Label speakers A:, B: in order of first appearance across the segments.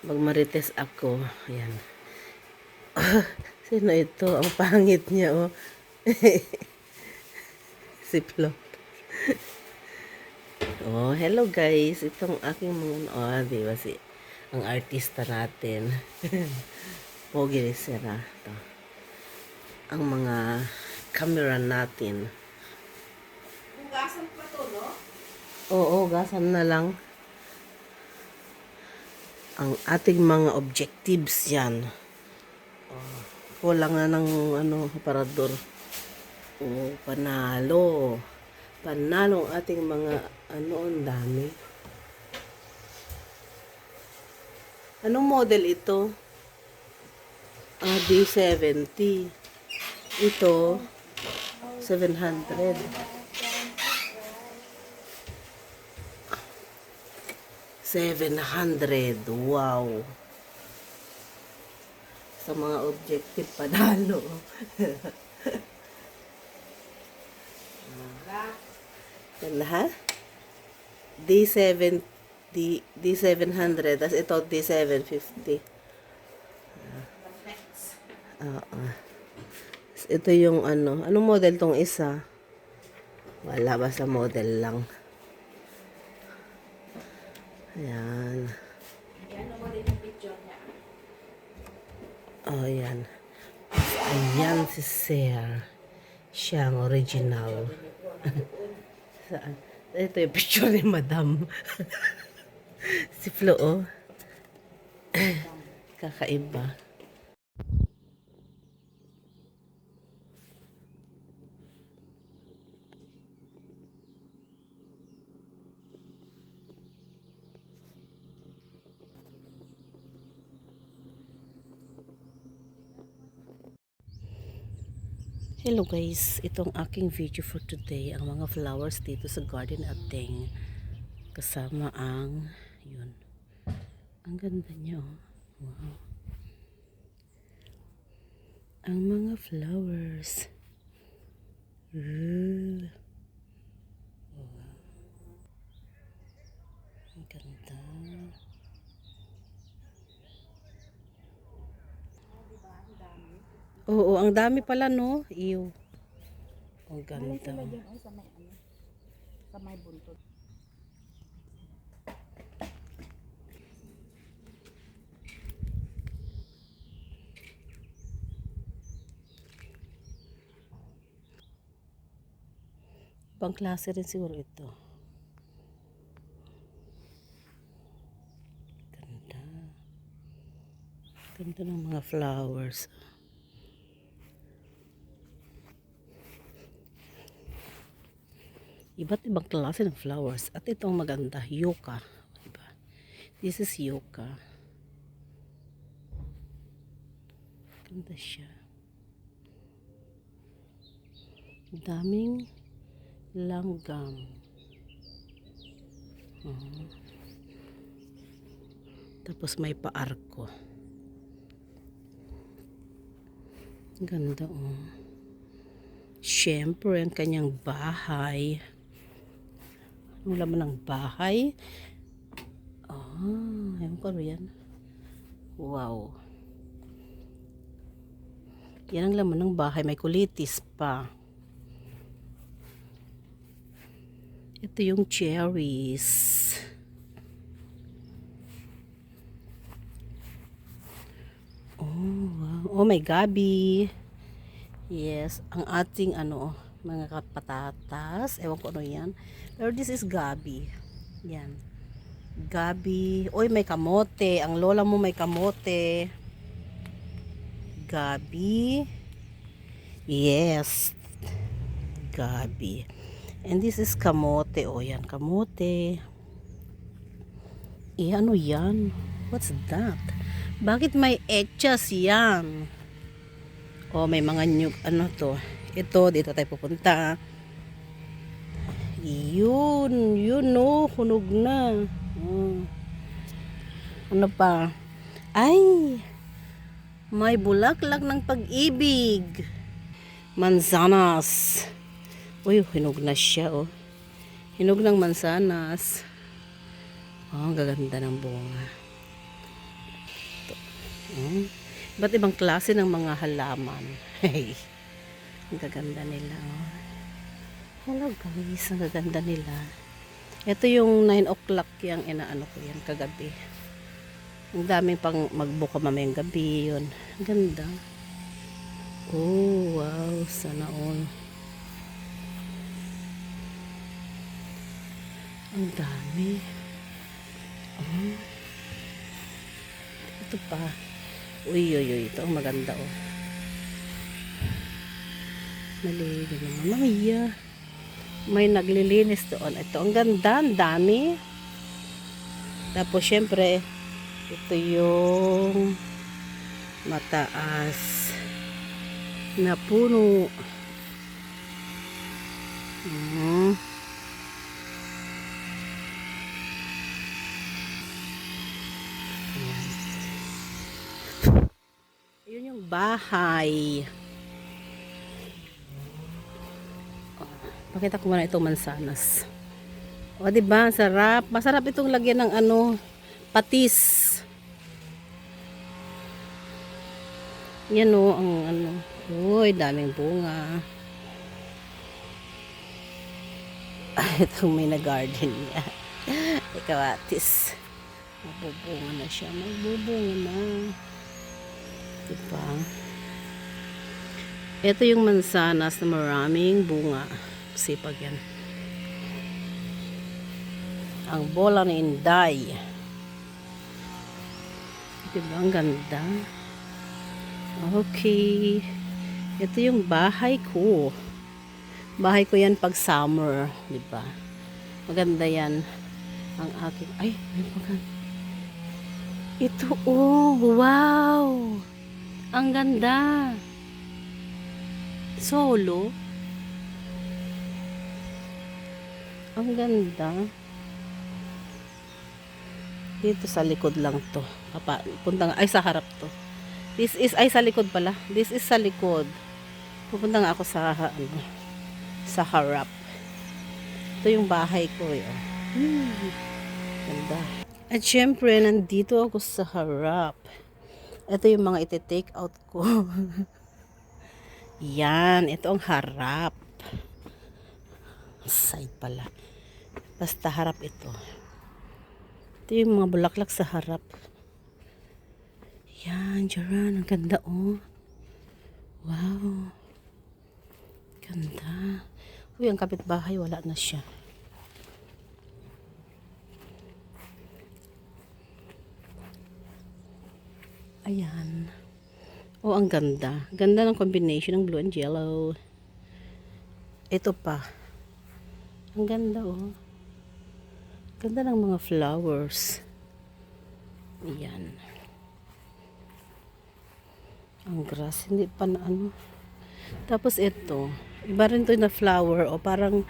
A: Magmarites ako. Ayan. Sino ito? Ang pangit niya, oh. si Flo. oh, hello guys. Itong aking mga, oh, di ba si, ang artista natin. Pogi ni Sera. Ito. Ang mga camera natin.
B: Hugasan pa to, no?
A: Oo, gasan na lang. Ang ating mga objectives yan. Oh, kulang na ng ano, aparador. Oh, panalo. Panalo ang ating mga ano, ang dami. Anong model ito? Ah, D70. Ito, 700. Seven hundred. Wow. Sa mga objective panalo. Yan na ha? D7 D, D700. Tapos ito D750. Oo. Tapos Ito yung ano. Anong model tong isa? Wala ba sa model lang? Ayan. Oh, yan. Ayan si Sir. Siya ang original. Saan? Ito yung picture ni Madam. si Flo, oh. Kakaiba. Hello guys, itong aking video for today, ang mga flowers dito sa garden ating kasama ang yun. Ang ganda niya oh. Wow. Ang mga flowers. Ooh. Wow. Ang ganda. Oo, ang dami pala no. Ew. Ang ganda.
B: Sa may, ano, sa may buntot.
A: Pang klase rin siguro ito. Ganda. Ganda ng mga flowers. Iba't ibang klase ng flowers. At ito ang maganda, yucca. Diba? This is yucca. Ganda siya. Daming langgam. Oh. Tapos may paarko. Ganda oh. Siyempre, ang kanyang bahay. Ang laman ng bahay. Ah, ewan ko ano yan. Wow. Yan ang laman ng bahay. May kulitis pa. Ito yung cherries. Oh, wow. Oh, may gabi. Yes, ang ating ano, mga kapatatas. Ewan ko ano yan. Pero this is gabi. Yan. Gabi. Oy, may kamote. Ang lola mo may kamote. Gabi. Yes. Gabi. And this is kamote. O yan, kamote. Eh, ano yan? What's that? Bakit may etchas yan? O, may mga new, ano to? Ito, dito tayo pupunta. Yun, yun no, hunog na. Oh. Ano pa? Ay, may bulaklak ng pag-ibig. Manzanas. Uy, hinog na siya, oh. Hinog ng mansanas. Oh, ang gaganda ng bunga. Mm. Iba't ibang klase ng mga halaman. Hey. Ang gaganda nila. Oh. Hello guys, ang gaganda nila. Ito yung 9 o'clock yung inaano ko yan kagabi. Ang daming pang magbuka mamayang gabi yun. Ganda. Oh, wow. Sana all. Ang dami. Oh. Ito pa. Uy, uy, uy. Ito ang maganda, oh. Maligo naman. Mamaya. May naglilinis doon. Ito, ang ganda. Ang dami. Tapos, syempre, ito yung mataas na puno. Mm. Yun yung bahay. Pakita ko muna itong mansanas. O, ba? Ang Sarap. Masarap itong lagyan ng ano, patis. Yan o, ang ano. Uy, daming bunga. Ay, itong may na-garden niya. Ikaw, atis. Mabubunga na siya. Magbubunga na. Diba? Ito yung mansanas na maraming bunga. Sipag yan. Ang bola ni Inday. Diba? Ang ganda. Okay. Ito yung bahay ko. Bahay ko yan pag summer. Diba? Maganda yan. Ang aking... Ay, may. Ito, oh, wow! Ang ganda. Solo. Ang ganda. Dito sa likod lang to. Papa, punta nga, ay sa harap to. This is, ay sa likod pala. This is sa likod. Pupunta nga ako sa, ano, sa harap. Ito yung bahay ko, eh. oh. Hmm. Ganda. At syempre, nandito ako sa harap. Ito yung mga iti-take out ko. Yan, ito ang harap. Side pala. Basta harap ito. Ito yung mga bulaklak sa harap. Yan, Jaran, ang ganda oh. Wow. Ganda. Uy, ang kapitbahay, wala na siya. Ayan. Oh, ang ganda. Ganda ng combination ng blue and yellow. Ito pa. Ang ganda, oh. Ganda ng mga flowers. Ayan. Ang grass, hindi pa na ano. Tapos ito, iba rin to na flower, o parang,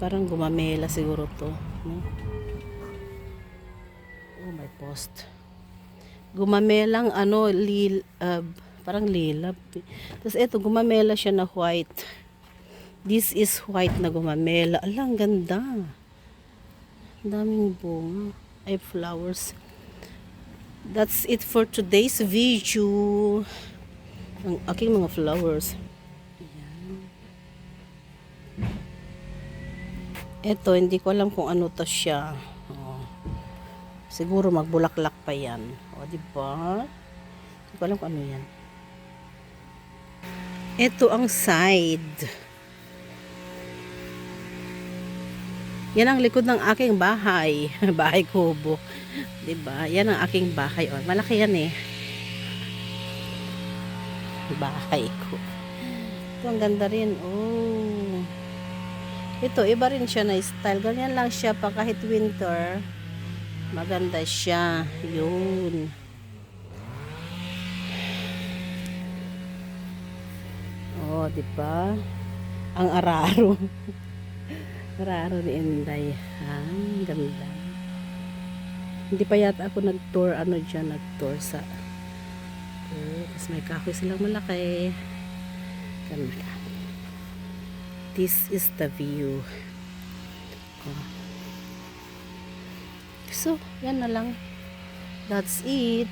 A: parang gumamela siguro to. No? Oh, my post gumamelang ano lil uh, parang lilab tapos eto gumamela siya na white this is white na gumamela alang ganda daming bunga ay flowers that's it for today's video ang aking mga flowers Ayan. eto hindi ko alam kung ano to siya oh. siguro magbulaklak pa yan o, di ba? Hindi ko alam kung ano yan. Ito ang side. Yan ang likod ng aking bahay. bahay kubo. Di ba? Yan ang aking bahay. O, malaki yan eh. Bahay ko. Ito ang ganda rin. Oh. Ito, iba rin siya na style. Ganyan lang siya pa kahit winter. Maganda siya. Yun. Oh, di ba? Ang araro. araro ni Inday. Ang ganda. Hindi pa yata ako nag-tour, ano dyan, nag-tour sa oh, tapos may kahoy silang malaki. Ganda. This is the view. Oh. So, yan na lang. That's it.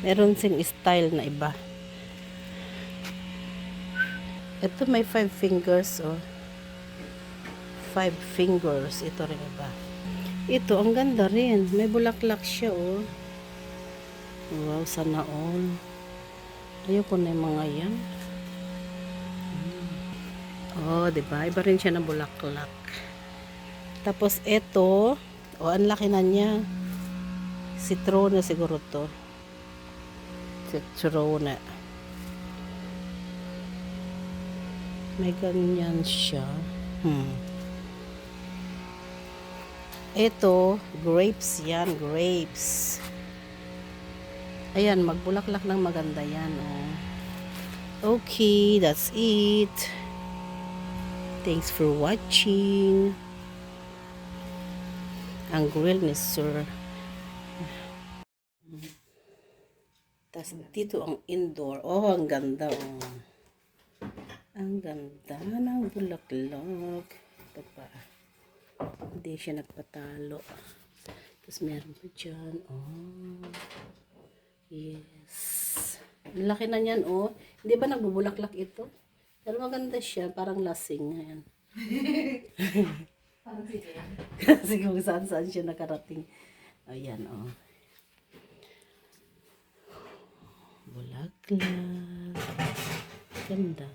A: Meron sing style na iba. Ito may five fingers, oh. Five fingers. Ito rin iba. Ito, ang ganda rin. May bulaklak siya, oh. Wow, sana all. Ayoko na yung mga yan. Oh, di ba? Iba rin siya ng bulaklak. Tapos ito, oh, ang laki na niya. Citrona siguro to. Citrona. May ganyan siya. Hmm. Ito, grapes yan, grapes. Ayan, magbulaklak ng maganda yan. Oh. Okay, that's it. Thanks for watching. Ang grill ni Sir. Tapos dito ang indoor. Oh, ang ganda. Oh. Ang ganda ng bulaklak. Ito pa. Hindi siya nagpatalo. Tapos meron pa dyan. Oh. Yes. Ang laki na niyan, oh. Hindi ba nagbubulaklak ito? Pero maganda siya. Parang lasing. Ayan. Kasi kung saan saan siya nakarating. Ayan, oh. Bulaklak. Ganda.